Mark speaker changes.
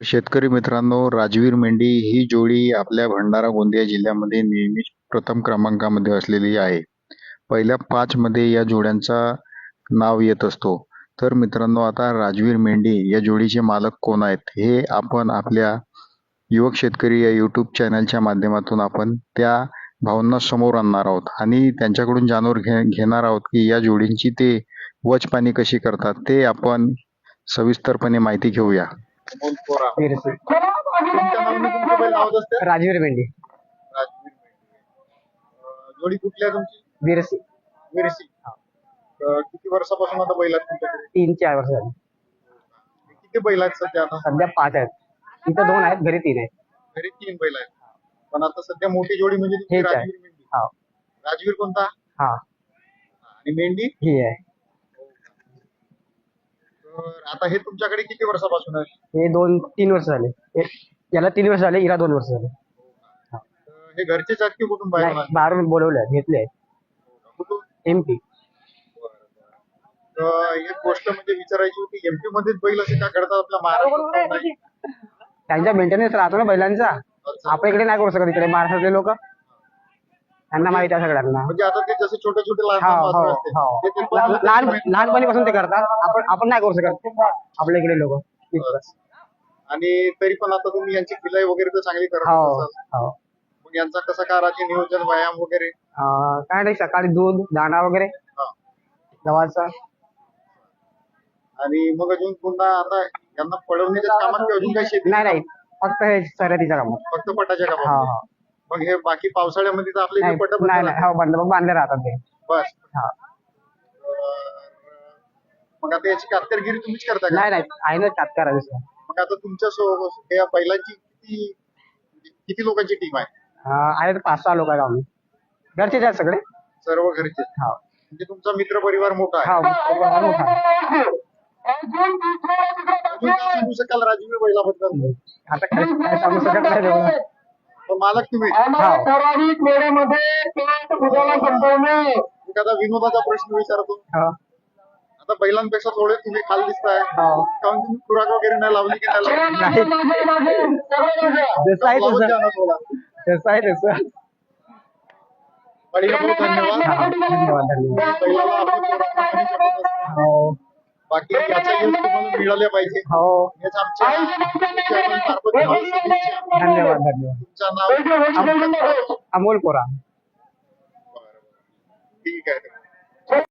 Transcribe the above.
Speaker 1: शेतकरी मित्रांनो राजवीर मेंढी ही जोडी आपल्या भंडारा गोंदिया जिल्ह्यामध्ये नेहमीच प्रथम क्रमांकामध्ये असलेली आहे. पहिल्या पाचमध्ये या जोड्यांचा नाव येत असतो. तर मित्रांनो आता राजवीर मेंढी या जोडीचे मालक कोण आहेत हे आपण आपल्या युवक शेतकरी या यूट्यूब चॅनलच्या माध्यमातून आपण त्या भावना समोर आणणार आहोत. आणि त्यांच्याकडून जाणून घे घेणार आहोत की या जोडींची ते वचपाणी कशी करतात ते आपण सविस्तरपणे माहिती घेऊया.
Speaker 2: अमोल कोरा
Speaker 3: बिरसी
Speaker 2: तुमच्या नावाने तुमचं बैल नाव असते
Speaker 3: राजवीर.
Speaker 2: अं, जोडी कुठली आहे तुमची?
Speaker 3: बिरसी
Speaker 2: मिरसी अं, किती वर्षापासून आता बैल आहेत तुमच्याकडे?
Speaker 3: तीन चार वर्ष झाली.
Speaker 2: किती बैल आहेत सध्या आता?
Speaker 3: सध्या पाच आहेत. इथं दोन आहेत घरी तीन आहेत.
Speaker 2: घरी तीन बैल आहेत. पण आता सध्या मोठी जोडी म्हणजे तुमची
Speaker 3: हेच आहे.
Speaker 2: राजवीर मेंढी
Speaker 3: हा.
Speaker 2: राजवीर कोणता?
Speaker 3: हा.
Speaker 2: आणि मेंढी
Speaker 3: ही आहे.
Speaker 2: तर आता हे तुमच्याकडे किती वर्षापासून आहे?
Speaker 3: हे दोन तीन वर्ष झाले. हे- याला तीन वर्ष झाले हिला दोन वर्ष झाले.
Speaker 2: तर हे घरचेच आहेत की कुठून बाहेर
Speaker 3: नाही, बाहेरून बोलवले आहेत घेतले आहेत.
Speaker 2: कुठून?
Speaker 3: एम पी
Speaker 2: तर एक गोष्ट म्हणजे विचारायची होती एमपी मध्येच बैल असे का करतात आपल्या महाराष्ट्रात? नाही.
Speaker 3: त्यांचा मेंटेनन्स राहतो ना बैलांचा. आपण इकडे नाही करू शकत इकडे महाराष्ट्रातले लोक. त्यांना माहिती आहे सगळ्यांना.
Speaker 2: म्हणजे आता ते जसे छोटे छोटे लहान
Speaker 3: हो हो
Speaker 2: वासरं असते
Speaker 3: हो.
Speaker 2: ते- ते पण
Speaker 3: लहान लहान- लहानपणीपासून ते करतात. आपण आपण नाही करू शकत. आपल्या इकडे लोक.
Speaker 2: आणि तरी पण आता तुम्ही यांची खिलाई वगैरे तर चांगली करत
Speaker 3: हो
Speaker 2: असाल.
Speaker 3: हो.
Speaker 2: मग यांचा कसा काय राहते नियोजन व्यायाम वगैरे?
Speaker 3: अं, काय नाही सकाळी दूध दाणा वगैरे.
Speaker 2: हा.
Speaker 3: गव्हाचा.
Speaker 2: आणि मग अजून पुन्हा आता यांना पळवण्याच्या कामात अजून काही शेती?
Speaker 3: नाही नाही. फक्त हे शर्यतीच्या कामात.
Speaker 2: फक्त पटाच्या
Speaker 3: हा
Speaker 2: कामात.
Speaker 3: हा.
Speaker 2: मग हे बाकी पावसाळ्यामध्ये तर आपले
Speaker 3: नाही
Speaker 2: पट
Speaker 3: नाही नाही हो बंद मग बांधले राहतात ते.
Speaker 2: बस.
Speaker 3: हा.
Speaker 2: तर मग आता याची कातकरगिरी तुम्हीच करता का?
Speaker 3: नाही नाही आहे ना कातकार
Speaker 2: मग आता तुमच्या सो- या बैलांची किती किती लोकांची टीम आहे?
Speaker 3: आहेत पाच सहा लोक आहेत आम्ही. घरचेच आहेत सगळे.
Speaker 2: सर्व घरचे
Speaker 3: हा.
Speaker 2: म्हणजे तुमचा मित्र परिवार मोठा आहे.
Speaker 3: हा मोठा
Speaker 2: शकाल राजवीर बैलाबद्दल
Speaker 3: आता काय काय सांगू शकत नाही तेवढं.
Speaker 2: मालक तुम्ही.
Speaker 3: हा.
Speaker 4: ठराविक वेळेमध्ये पेट दुधाला संपवणे.
Speaker 2: एखादा विनोदाचा प्रश्न विचारतो.
Speaker 3: हा.
Speaker 2: आता बैलांपेक्षा थोडे तुम्ही खाल दिसताय.
Speaker 3: हा.
Speaker 2: कारण तुम्ही खुराक वगैरे नाही लावली की नाही लावली?
Speaker 3: जसं आहे
Speaker 2: लावून
Speaker 3: तसं
Speaker 2: द्या ना थोडा.
Speaker 3: जसं आहे तसं
Speaker 2: बढिया बहुत धन्यवाद.
Speaker 3: धन्यवाद धन्यवाद.
Speaker 2: बैलाला आपण थोडा company शकत असतो.
Speaker 3: हो.
Speaker 2: बाकी याचा यश तुम्हाला मिळाले पाहिजे.
Speaker 3: हो.
Speaker 2: हेच आमच्या मार्फत तुम्हाला शुभेच्छा.
Speaker 3: धन्यवाद धन्यवाद.
Speaker 2: तुमचं नाव.
Speaker 3: अमोल कोरा.
Speaker 2: ठीक आहे.